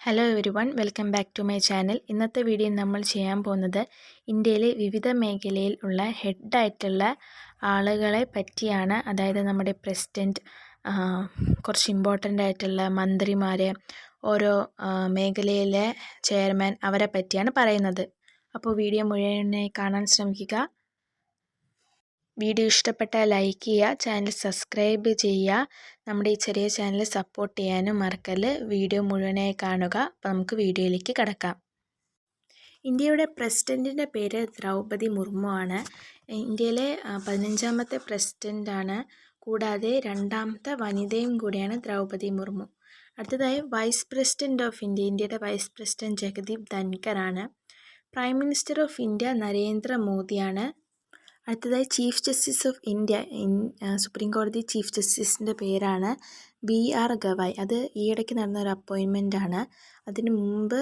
Hello every welcome back to my channel ഇന്നത്തെ video നമ്മൾ ചെയ്യാൻ പോകുന്നത് ഇന്ത്യയിലെ വിവിധ മേഖലയിൽ ഉള്ള ഹെഡായിട്ടുള്ള ആളുകളെ പറ്റിയാണ്. അതായത് നമ്മുടെ പ്രസിഡന്റ് കുറച്ച് ഇമ്പോർട്ടന്റ് ആയിട്ടുള്ള മന്ത്രിമാർ ഓരോ മേഖലയിലെ ചെയർമാൻ അവരെ പറ്റിയാണ് പറയുന്നത്. അപ്പോൾ വീഡിയോ മുഴുവനായി കാണാൻ ശ്രമിക്കുക. വീഡിയോ ഇഷ്ടപ്പെട്ടാൽ ലൈക്ക് ചെയ്യുക ചാനൽ സബ്സ്ക്രൈബ് ചെയ്യുക. നമ്മുടെ ഈ ചെറിയ ചാനൽ സപ്പോർട്ട് ചെയ്യാനും മറക്കൽ വീഡിയോ മുഴുവനായി കാണുക. അപ്പോൾ നമുക്ക് വീഡിയോയിലേക്ക് കിടക്കാം. ഇന്ത്യയുടെ പ്രസിഡന്റിന്റെ പേര് ദ്രൗപതി മുർമു ആണ്. ഇന്ത്യയിലെ പതിനഞ്ചാമത്തെ പ്രസിഡന്റാണ് കൂടാതെ രണ്ടാമത്തെ വനിതയും കൂടിയാണ് ദ്രൗപതി മുർമു. അടുത്തതായി വൈസ് പ്രസിഡന്റ് ഓഫ് ഇന്ത്യ ഇന്ത്യയുടെ വൈസ് പ്രസിഡന്റ് ജഗദീപ് ധൻകർ ആണ്. Prime minister of India Narendra മോദിയാണ്. അടുത്തതായി chief justice of India supreme കോടതി ചീഫ് ജസ്റ്റിസിന്റെ പേരാണ് ബി ആർ ഗവായ്. അത് ഈയിടയ്ക്ക് നടന്ന ഒരു അപ്പോയിൻമെന്റ് ആണ്. അതിന് മുമ്പ്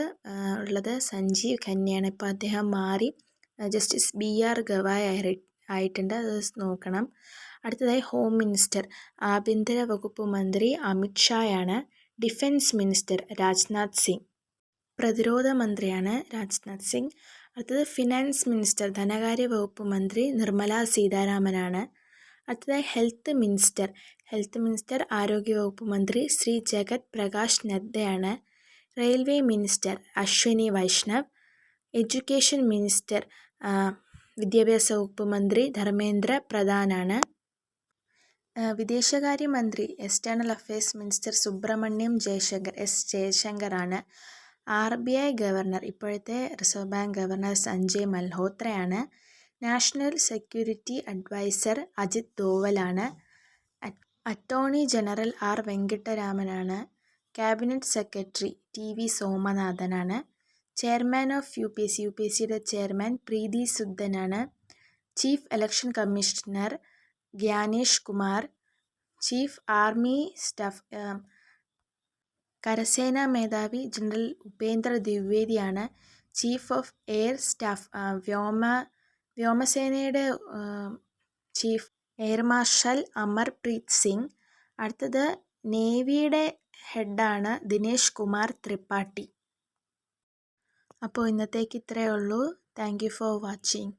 ഉള്ളത് സഞ്ജീവ് ഖന്നയാണ്. ഇപ്പോൾ അദ്ദേഹം മാറി ജസ്റ്റിസ് ബി ആർ ഗവായ് ആയിട്ടുണ്ട്. അത് നോക്കണം. അടുത്തതായി ഹോം മിനിസ്റ്റർ ആഭ്യന്തര വകുപ്പ് മന്ത്രി Amit ഷായാണ്. Defence minister Rajnath Singh. പ്രതിരോധ മന്ത്രിയാണ് രാജ്നാഥ് സിംഗ്. അടുത്തത് ഫിനാൻസ് മിനിസ്റ്റർ ധനകാര്യ വകുപ്പ് മന്ത്രി നിർമ്മല സീതാരാമനാണ്. അടുത്തതായി ഹെൽത്ത് മിനിസ്റ്റർ ഹെൽത്ത് മിനിസ്റ്റർ ആരോഗ്യ വകുപ്പ് മന്ത്രി Shri Jagat Prakash നദ്ദയാണ്. Railway minister Ashwini Vaishnaw. Education minister വിദ്യാഭ്യാസ വകുപ്പ് മന്ത്രി ധർമ്മേന്ദ്ര പ്രധാനാണ്. വിദേശകാര്യമന്ത്രി external affairs minister Subrahmanyam Jaishankar S ജയശങ്കറാണ്. R B I governor ഇപ്പോഴത്തെ റിസർവ് ബാങ്ക് ഗവർണർ സഞ്ജയ് മൽഹോത്രയാണ്. നാഷണൽ സെക്യൂരിറ്റി അഡ്വൈസർ അജിത് ദോവലാണ്. അറ്റോർണി ജനറൽ ആർ വെങ്കിട്ടരാമനാണ്. Cabinet secretary T V സോമനാഥനാണ്. Chairman of U P S U P S സിയുടെ chairman Preeti സുദ്ധനാണ്. Chief election commissioner Gyanesh Kumar. Chief army staff കരസേനാ മേധാവി general Upendra ദ്വിവേദിയാണ് chief of air staff വ്യോമ വ്യോമസേനയുടെ chief air marshal Amarpreet Singh. അടുത്തത് നേവിയുടെ ഹെഡാണ് ദിനേശ് കുമാർ ത്രിപാഠി. അപ്പോൾ ഇന്നത്തേക്ക് ഇത്രയേ ഉള്ളൂ. Thank you for watching.